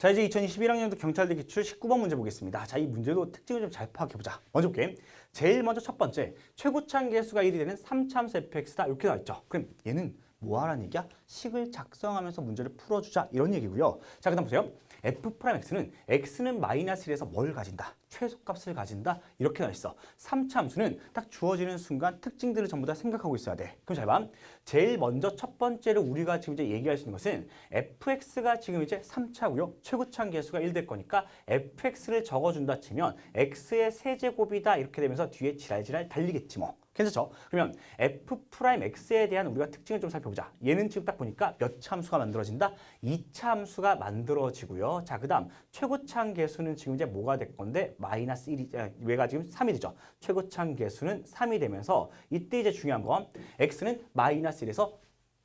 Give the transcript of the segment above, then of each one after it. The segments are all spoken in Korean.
자 이제 2021학년도 경찰대 기출 19번 문제 보겠습니다. 자 이 문제도 특징을 좀 잘 파악해보자. 먼저 볼게. 제일 먼저 첫 번째 최고창 계수가 1이 되는 3참수 fx다 이렇게 나와 있죠. 그럼 얘는 뭐 하라는 얘기야? 식을 작성하면서 문제를 풀어주자 이런 얘기고요. 자 그다음 보세요. F 프라임 x는 x는 마이너스 1에서 뭘 가진다? 최소값을 가진다 이렇게 나와 있어. 3참수는 딱 주어지는 순간 특징들을 전부 다 생각하고 있어야 돼. 그럼 잘 봐. 제일 먼저 첫 번째로 우리가 지금 이제 얘기할 수 있는 것은 fx가 지금 이제 3차고요. 최고창 계수가 1 될 거니까 fx를 적어준다 치면 x의 세제곱이다 이렇게 되면서 뒤에 지랄지랄 달리겠지 뭐. 괜찮죠? 그러면 f 프라임 x에 대한 우리가 특징을 좀 살펴보자. 얘는 지금 딱 보니까 몇 참수가 만들어진다? 2차 함수가 만들어지고요. 자, 그 다음 최고창 계수는 지금 이제 뭐가 될 건데 마이너스 1이 아, 얘가 지금 3이 되죠. 최고창 계수는 3이 되면서 이때 이제 중요한 건 x는 마이너스 1에서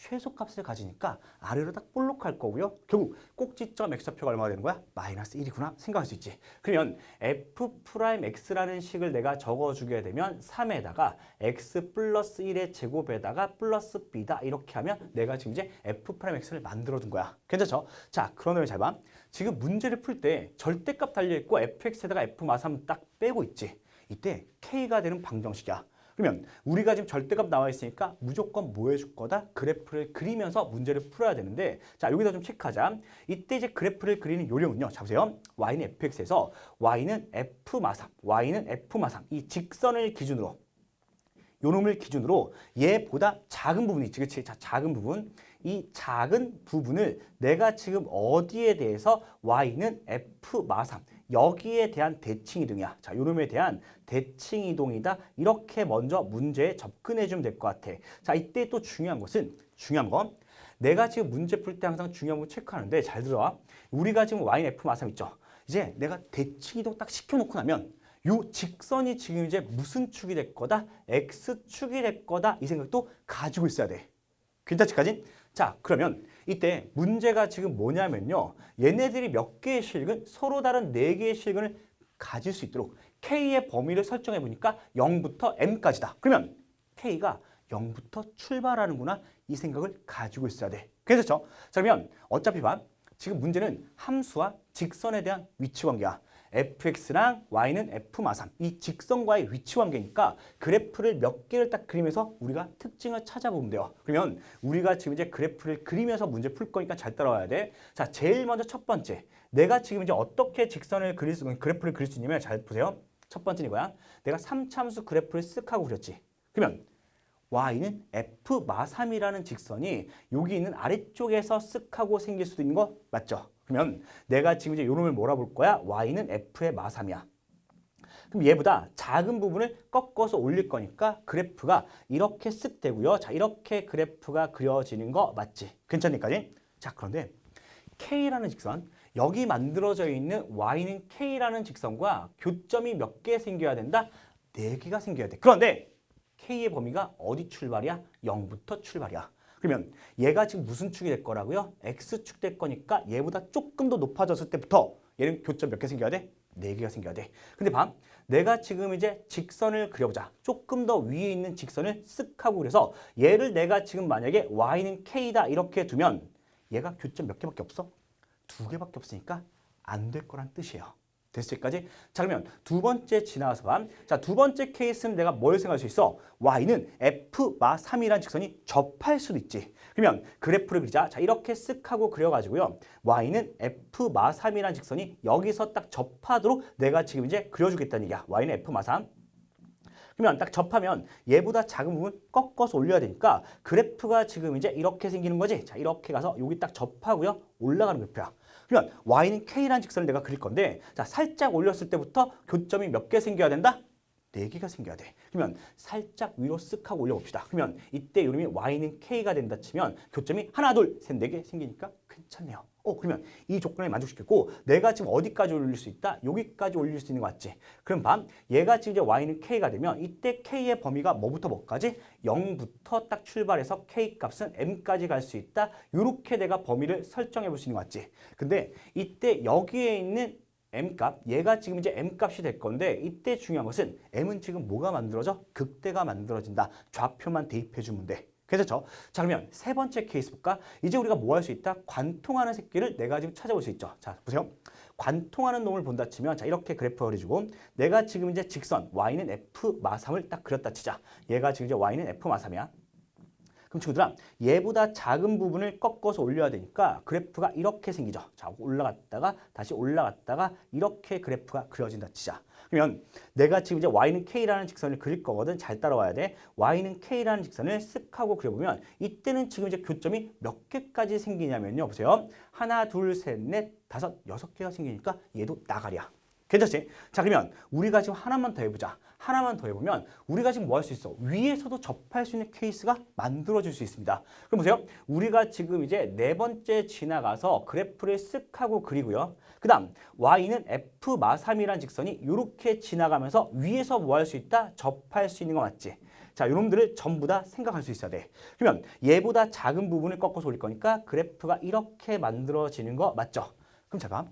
최소값을 가지니까 아래로 딱 볼록할 거고요. 결국 꼭지점 x좌표가 얼마가 되는 거야? 마이너스 1이구나 생각할 수 있지. 그러면 f 프라임 x라는 식을 내가 적어주게 되면 3에다가 x 플러스 1의 제곱에다가 플러스 b다 이렇게 하면 내가 지금 이제 f 프라임 x를 만들어둔 거야. 괜찮죠? 자, 그러면 잘 봐. 지금 문제를 풀 때 절대값 달려있고 fx에다가 f 마삼 딱 빼고 있지. 이때 k가 되는 방정식이야. 그러면 우리가 지금 절대값 나와 있으니까 무조건 뭐 해줄 거다? 그래프를 그리면서 문제를 풀어야 되는데 자 여기다 좀 체크하자. 이때 이제 그래프를 그리는 요령은요. 자 보세요. y는 fx에서 y는 f 마삼, y는 f 마삼 이 직선을 기준으로 요 놈을 기준으로 얘보다 작은 부분이 있지, 그렇지? 자, 작은 부분. 이 작은 부분을 내가 지금 어디에 대해서 y는 f 마삼 여기에 대한 대칭 이동이야. 자, 요 놈에 대한 대칭 이동이다. 이렇게 먼저 문제에 접근해 주면 될 것 같아. 자, 이때 또 중요한 것은 중요한 건 내가 지금 문제 풀 때 항상 중요한 거 체크하는데 잘 들어와. 우리가 지금 y는 f 마삼 있죠. 이제 내가 대칭 이동 딱 시켜놓고 나면 요 직선이 지금 이제 무슨 축이 될 거다? x축이 될 거다. 이 생각도 가지고 있어야 돼. 괜찮지까지? 자, 그러면 이때 문제가 지금 뭐냐면요. 얘네들이 몇 개의 실근? 서로 다른 네 개의 실근을 가질 수 있도록 K의 범위를 설정해 보니까 0부터 M까지다. 그러면 K가 0부터 출발하는구나. 이 생각을 가지고 있어야 돼. 괜찮죠? 자, 그러면 어차피 봐. 지금 문제는 함수와 직선에 대한 위치 관계야. Fx랑 y는 f 마삼 이 직선과의 위치 관계니까 그래프를 몇 개를 딱 그리면서 우리가 특징을 찾아보면 돼요. 그러면 우리가 지금 이제 그래프를 그리면서 문제 풀 거니까 잘 따라와야 돼. 자, 제일 먼저 첫 번째. 내가 지금 이제 어떻게 직선을 그릴 수, 그래프를 그릴 수 있냐면 잘 보세요. 첫 번째는 이거야. 내가 3참수 그래프를 쓱 하고 그렸지. 그러면 y는 f 마삼이라는 직선이 여기 있는 아래쪽에서 쓱 하고 생길 수도 있는 거 맞죠? 그러면 내가 지금 이제 요놈을 몰아볼 거야. y는 f의 마삼이야. 그럼 얘보다 작은 부분을 꺾어서 올릴 거니까 그래프가 이렇게 쓱 되고요. 자, 이렇게 그래프가 그려지는 거 맞지? 괜찮니까지? 자, 그런데 K라는 직선, 여기 만들어져 있는 Y는 K라는 직선과 교점이 몇 개 생겨야 된다? 네 개가 생겨야 돼. 그런데 K의 범위가 어디 출발이야? 0부터 출발이야. 그러면 얘가 지금 무슨 축이 될 거라고요? X축 될 거니까 얘보다 조금 더 높아졌을 때부터 얘는 교점 몇 개 생겨야 돼? 네 개가 생겨야 돼. 근데 봐. 내가 지금 이제 직선을 그려보자. 조금 더 위에 있는 직선을 쓱 하고 그래서 얘를 내가 지금 만약에 y는 k다 이렇게 두면 얘가 교점 몇 개밖에 없어? 두 개밖에 없으니까 안 될 거란 뜻이에요. 됐을 때까지? 자 그러면 두 번째 지나가서 봐. 자두 번째 케이스는 내가 뭘 생각할 수 있어? y는 f 마 3이라는 직선이 접할 수도 있지. 그러면 그래프를 그리자. 자 이렇게 쓱 하고 그려가지고요. y는 f 마 3이라는 직선이 여기서 딱 접하도록 내가 지금 이제 그려주겠다는 얘기야. y는 f 마 3. 그러면 딱 접하면 얘보다 작은 부분 꺾어서 올려야 되니까 그래프가 지금 이제 이렇게 생기는 거지. 자 이렇게 가서 여기 딱 접하고요. 올라가는 그래프야. 그러면 y는 k라는 직선을 내가 그릴 건데 자 살짝 올렸을 때부터 교점이 몇 개 생겨야 된다? 네 개가 생겨야 돼. 그러면 살짝 위로 쓱 하고 올려봅시다. 그러면 이때 요놈이 y는 k가 된다 치면 교점이 하나, 둘, 셋, 네 개 생기니까 괜찮네요. 어 그러면 이 조건에 만족시켰고 내가 지금 어디까지 올릴 수 있다? 여기까지 올릴 수 있는 거 맞지? 그럼 밤 얘가 지금 이제 y는 k가 되면 이때 k의 범위가 뭐부터 뭐까지? 0부터 딱 출발해서 k 값은 m까지 갈 수 있다. 이렇게 내가 범위를 설정해 볼 수 있는 거 맞지? 근데 이때 여기에 있는 m값, 얘가 지금 이제 m값이 될 건데 이때 중요한 것은 m은 지금 뭐가 만들어져? 극대가 만들어진다. 좌표만 대입해 주면 돼. 괜찮죠? 자 그러면 세 번째 케이스 볼까? 이제 우리가 뭐 할 수 있다? 관통하는 새끼를 내가 지금 찾아볼 수 있죠. 자 보세요. 관통하는 놈을 본다 치면 자 이렇게 그래프가 그려지고 내가 지금 이제 직선 y는 f 마삼을 딱 그렸다 치자. 얘가 지금 이제 y는 f 마삼이야. 그럼 친구들아 얘보다 작은 부분을 꺾어서 올려야 되니까 그래프가 이렇게 생기죠. 자 올라갔다가 다시 올라갔다가 이렇게 그래프가 그려진다 치자. 그러면 내가 지금 이제 y는 k라는 직선을 그릴 거거든. 잘 따라와야 돼. y는 k라는 직선을 쓱 하고 그려보면 이때는 지금 이제 교점이 몇 개까지 생기냐면요. 보세요. 하나, 둘, 셋, 넷, 다섯, 여섯 개가 생기니까 얘도 나가리야. 괜찮지? 자 그러면 우리가 지금 하나만 더 해보자. 하나만 더 해보면 우리가 지금 뭐 할 수 있어? 위에서도 접할 수 있는 케이스가 만들어질 수 있습니다. 그럼 보세요. 우리가 지금 이제 네 번째 지나가서 그래프를 쓱 하고 그리고요. 그 다음 y는 f 마 3이라는 직선이 이렇게 지나가면서 위에서 뭐 할 수 있다? 접할 수 있는 거 맞지? 자, 이놈들을 전부 다 생각할 수 있어야 돼. 그러면 얘보다 작은 부분을 꺾어서 올릴 거니까 그래프가 이렇게 만들어지는 거 맞죠? 그럼 자 봐.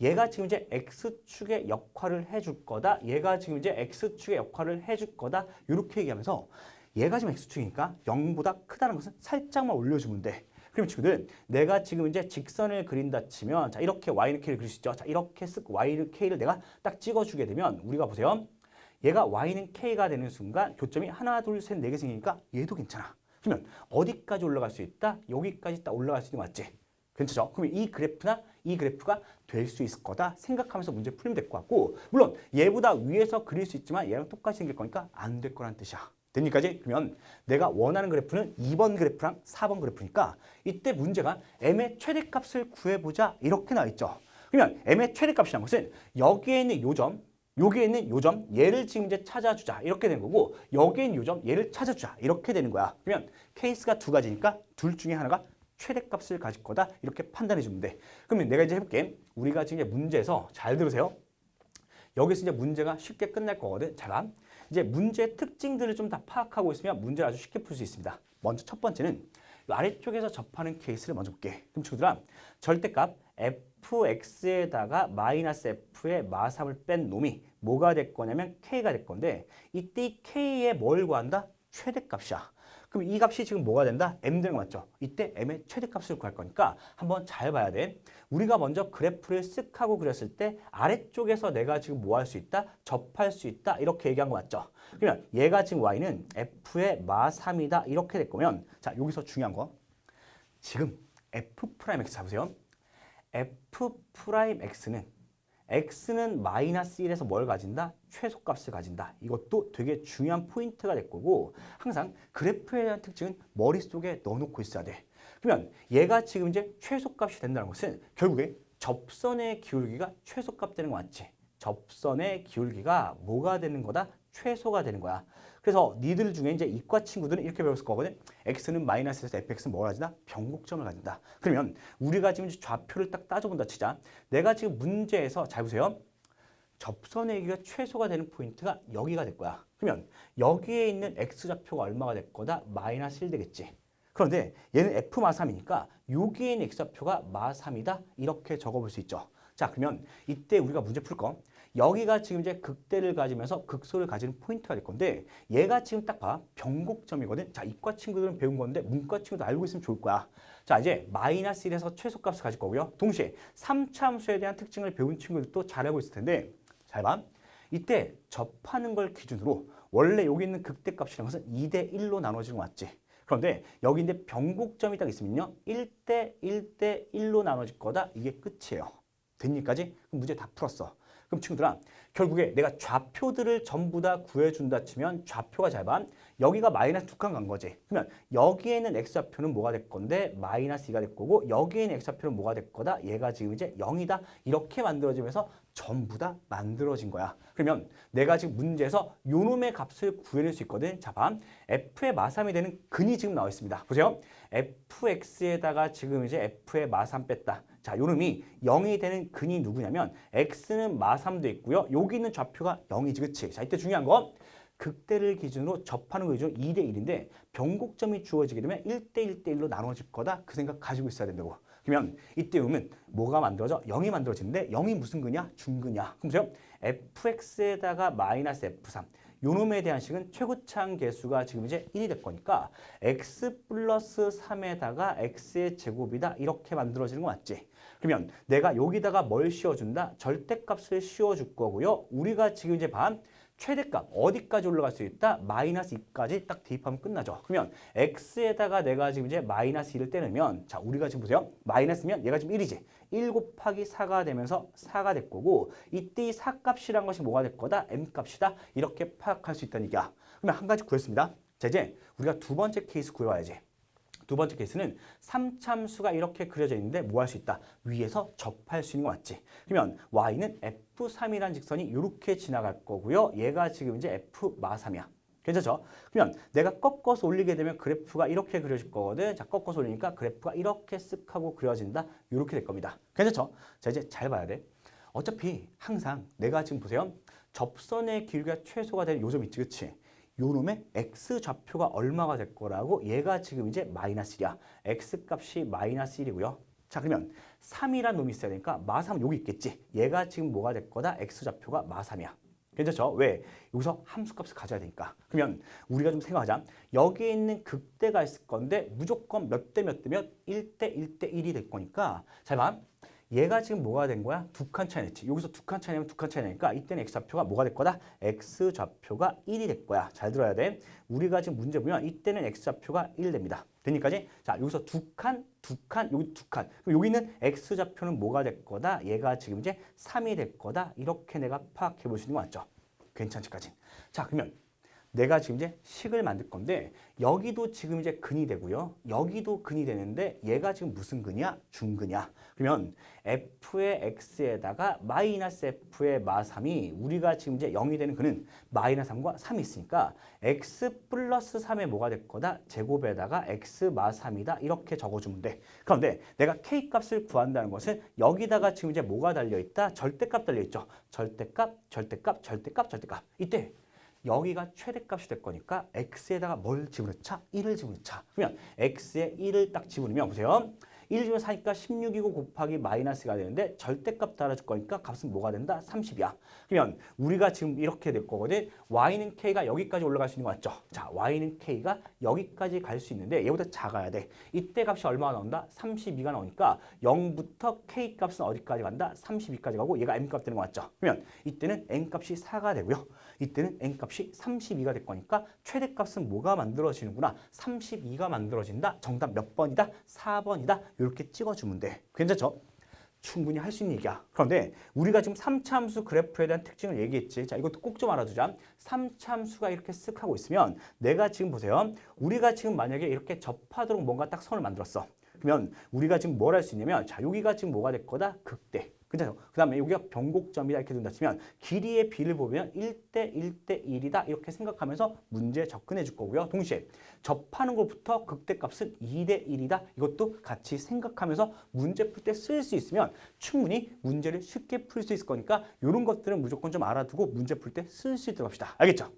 얘가 지금 이제 x축의 역할을 해줄 거다. 얘가 지금 이제 x축의 역할을 해줄 거다. 이렇게 얘기하면서 얘가 지금 x축이니까 0보다 크다는 것은 살짝만 올려주면 돼. 그럼 친구들 내가 지금 이제 직선을 그린다 치면 자 이렇게 y는 k를 그릴 수 있죠. 자 이렇게 쓱 y는 k를 내가 딱 찍어주게 되면 우리가 보세요. 얘가 y는 k가 되는 순간 교점이 하나 둘 셋 네 개 생기니까 얘도 괜찮아. 그러면 어디까지 올라갈 수 있다? 여기까지 딱 올라갈 수 있는 거 맞지? 괜찮죠? 그러면 이 그래프나 이 그래프가 될 수 있을 거다 생각하면서 문제 풀면 될 것 같고 물론 얘보다 위에서 그릴 수 있지만 얘랑 똑같이 생길 거니까 안 될 거란 뜻이야. 됩니까지? 그러면 내가 원하는 그래프는 2번 그래프랑 4번 그래프니까 이때 문제가 m의 최대값을 구해보자 이렇게 나와 있죠. 그러면 m의 최대값이라는 것은 여기에 있는 요점 여기에 있는 요점 얘를 지금 이제 찾아주자 이렇게 되는 거고 여기에 있는 요점 얘를 찾아주자 이렇게 되는 거야. 그러면 케이스가 두 가지니까 둘 중에 하나가 최대값을 가질 거다 이렇게 판단해 주면 돼. 그러면 내가 이제 해볼게. 우리가 지금 이제 문제에서 잘 들으세요. 여기서 이제 문제가 쉽게 끝날 거거든. 잘 봐. 이제 문제 특징들을 좀 다 파악하고 있으면 문제를 아주 쉽게 풀 수 있습니다. 먼저 첫 번째는 이 아래쪽에서 접하는 케이스를 먼저 볼게. 그럼 친구들아 절대값 fx에다가 마이너스 f의 마삼을 뺀 놈이 뭐가 될 거냐면 k가 될 건데 이때 이 k의 뭘 구한다? 최대값이야. 그럼 이 값이 지금 뭐가 된다? m 되는 거 맞죠? 이때 m의 최대값을 구할 거니까 한번 잘 봐야 돼. 우리가 먼저 그래프를 쓱 하고 그렸을 때 아래쪽에서 내가 지금 뭐 할 수 있다? 접할 수 있다. 이렇게 얘기한 거 맞죠? 그러면 얘가 지금 y는 f의 마 3이다. 이렇게 될 거면 자 여기서 중요한 거 지금 f 프라임 x 잡으세요. f 프라임 x는 x는 마이너스 1에서 뭘 가진다? 최소값을 가진다. 이것도 되게 중요한 포인트가 될 거고 항상 그래프에 대한 특징은 머릿속에 넣어놓고 있어야 돼. 그러면 얘가 지금 이제 최소값이 된다는 것은 결국에 접선의 기울기가 최소값 되는 거 맞지? 접선의 기울기가 뭐가 되는 거다? 최소가 되는 거야. 그래서 니들 중에 이제 이과 친구들은 이렇게 배웠을 거거든. x는 마이너스에서 fx는 뭘 가진다? 변곡점을 가진다. 그러면 우리가 지금 좌표를 딱 따져본다 치자. 내가 지금 문제에서 잘 보세요. 접선의 길이가 최소가 되는 포인트가 여기가 될 거야. 그러면 여기에 있는 x좌표가 얼마가 될 거다? 마이너스 1 되겠지. 그런데 얘는 f 마 3이니까 여기에 있는 x좌표가 마 3이다. 이렇게 적어볼 수 있죠. 자 그러면 이때 우리가 문제 풀 거. 여기가 지금 이제 극대를 가지면서 극소를 가지는 포인트가 될 건데 얘가 지금 딱 봐. 변곡점이거든. 자 이과 친구들은 배운 건데 문과 친구도 알고 있으면 좋을 거야. 자 이제 마이너스 1에서 최소값을 가질 거고요. 동시에 3차함수에 대한 특징을 배운 친구들도 잘 알고 있을 텐데 잘 봐. 이때 접하는 걸 기준으로 원래 여기 있는 극대값이라는 것은 2대 1로 나눠지는 거 맞지? 그런데 여기 이제 변곡점이 딱 있으면요. 1대 1대 1로 나눠질 거다. 이게 끝이에요. 됐니까지? 문제 다 풀었어. 그럼 친구들아 결국에 내가 좌표들을 전부 다 구해준다 치면 좌표가 잘 봐. 여기가 마이너스 두 칸 간 거지. 그러면 여기에 있는 x좌표는 뭐가 될 건데 마이너스 2가 될 거고 여기에 있는 x좌표는 뭐가 될 거다. 얘가 지금 이제 0이다. 이렇게 만들어지면서 전부 다 만들어진 거야. 그러면 내가 지금 문제에서 요놈의 값을 구해낼 수 있거든. 자, 봐. f의 마3이 되는 근이 지금 나와 있습니다. 보세요. fx에다가 지금 이제 f의 마3 뺐다. 자, 요놈이 0이 되는 근이 누구냐면 x는 마3도 있고요. 여기 있는 좌표가 0이지, 그치? 자, 이때 중요한 거 극대를 기준으로 접하는 거 기준 2대 1인데 변곡점이 주어지게 되면 1대 1대 1로 나눠질 거다. 그 생각 가지고 있어야 된다고. 그러면 이때 보면 뭐가 만들어져? 0이 만들어지는데 0이 무슨 근이야? 중근이야. 그럼 보세요. fx에다가 마이너스 f3. 요놈에 대한 식은 최고차항 계수가 지금 이제 1이 될 거니까 x 플러스 3에다가 x의 제곱이다 이렇게 만들어지는 거 맞지? 그러면 내가 여기다가 뭘 씌워준다? 절대값을 씌워줄 거고요. 우리가 지금 이제 반 최대값 어디까지 올라갈 수 있다? 마이너스 2까지 딱 대입하면 끝나죠. 그러면 x에다가 내가 지금 이제 마이너스 2를 떼놓으면 자 우리가 지금 보세요. 마이너스면 얘가 지금 1이지. 1 곱하기 4가 되면서 4가 될 거고 이때 이 4값이란 것이 뭐가 될 거다? m값이다. 이렇게 파악할 수 있다는 얘기야. 그러면 한 가지 구했습니다. 자 이제 우리가 두 번째 케이스 구해와야지. 두 번째 케이스는 삼참수가 이렇게 그려져 있는데 뭐 할 수 있다? 위에서 접할 수 있는 거 맞지? 그러면 y는 f3이라는 직선이 이렇게 지나갈 거고요. 얘가 지금 이제 f 마3이야. 괜찮죠? 그러면 내가 꺾어서 올리게 되면 그래프가 이렇게 그려질 거거든. 자, 꺾어서 올리니까 그래프가 이렇게 쓱 하고 그려진다. 이렇게 될 겁니다. 괜찮죠? 자, 이제 잘 봐야 돼. 어차피 항상 내가 지금 보세요. 접선의 길이가 최소가 되는 요점 있지, 그치? 요놈의 x 좌표가 얼마가 될 거라고 얘가 지금 이제 마이너스 1이야. x 값이 마이너스 1이고요. 자 그러면 3이란 놈이 있어야 되니까 마3 여기 있겠지. 얘가 지금 뭐가 될 거다? x 좌표가 마3이야. 괜찮죠? 왜? 여기서 함수값을 가져야 되니까. 그러면 우리가 좀 생각하자. 여기에 있는 극대가 있을 건데 무조건 몇 대 몇 대면 1대 1대 1이 될 거니까 잘 봐. 얘가 지금 뭐가 된 거야? 두 칸 차이 냈지. 여기서 두 칸 차이 내면 두 칸 차이 나니까 이때는 x좌표가 뭐가 될 거다? x좌표가 1이 될 거야. 잘 들어야 돼. 우리가 지금 문제 보면 이때는 x좌표가 1 됩니다. 되니까지? 자, 여기서 두 칸, 두 칸, 여기 두 칸. 그럼 여기 있는 x좌표는 뭐가 될 거다? 얘가 지금 이제 3이 될 거다. 이렇게 내가 파악해 볼 수 있는 거 맞죠? 괜찮지까지. 자, 그러면 내가 지금 이제 식을 만들 건데 여기도 지금 이제 근이 되고요. 여기도 근이 되는데 얘가 지금 무슨 근이야? 중근이야. 그러면 f의 x에다가 마이너스 f의 마3이 우리가 지금 이제 0이 되는 근은 마이너스 3과 3이 있으니까 x 플러스 3의 뭐가 될 거다? 제곱에다가 x 마3이다. 이렇게 적어주면 돼. 그런데 내가 k 값을 구한다는 것은 여기다가 지금 이제 뭐가 달려있다? 절대값 달려있죠. 절대값, 절대값, 절대값, 절대값. 이때 여기가 최대값이 될 거니까 x에다가 뭘 집어넣자? 1을 집어넣자. 그러면 x에 1을 딱 집어넣으면 보세요. 1 집어 4니까 16이고 곱하기 마이너스가 되는데 절대값 달아줄 거니까 값은 뭐가 된다? 30이야. 그러면 우리가 지금 이렇게 될 거거든. y는 k가 여기까지 올라갈 수 있는 거 맞죠? 자, y는 k가 여기까지 갈 수 있는데 얘보다 작아야 돼. 이때 값이 얼마가 나온다? 32가 나오니까 0부터 k 값은 어디까지 간다? 32까지 가고 얘가 m 값 되는 거 맞죠? 그러면 이때는 n 값이 4가 되고요. 이때는 n 값이 32가 될 거니까 최대값은 뭐가 만들어지는구나? 32가 만들어진다. 정답 몇 번이다? 4번이다. 이렇게 찍어주면 돼. 괜찮죠? 충분히 할 수 있는 얘기야. 그런데 우리가 지금 3차함수 그래프에 대한 특징을 얘기했지. 자, 이것도 꼭 좀 알아두자. 3차함수가 이렇게 쓱 하고 있으면 내가 지금 보세요. 우리가 지금 만약에 이렇게 접하도록 뭔가 딱 선을 만들었어. 그러면 우리가 지금 뭘 할 수 있냐면 자, 여기가 지금 뭐가 될 거다? 극대. 괜찮죠? 그 다음에 여기가 변곡점이다 이렇게 된다 치면 길이의 비를 보면 1대 1대 1이다 이렇게 생각하면서 문제 접근해 줄 거고요. 동시에 접하는 것부터 극대값은 2대 1이다 이것도 같이 생각하면서 문제 풀 때 쓸 수 있으면 충분히 문제를 쉽게 풀 수 있을 거니까 이런 것들은 무조건 좀 알아두고 문제 풀 때 쓸 수 있도록 합시다. 알겠죠?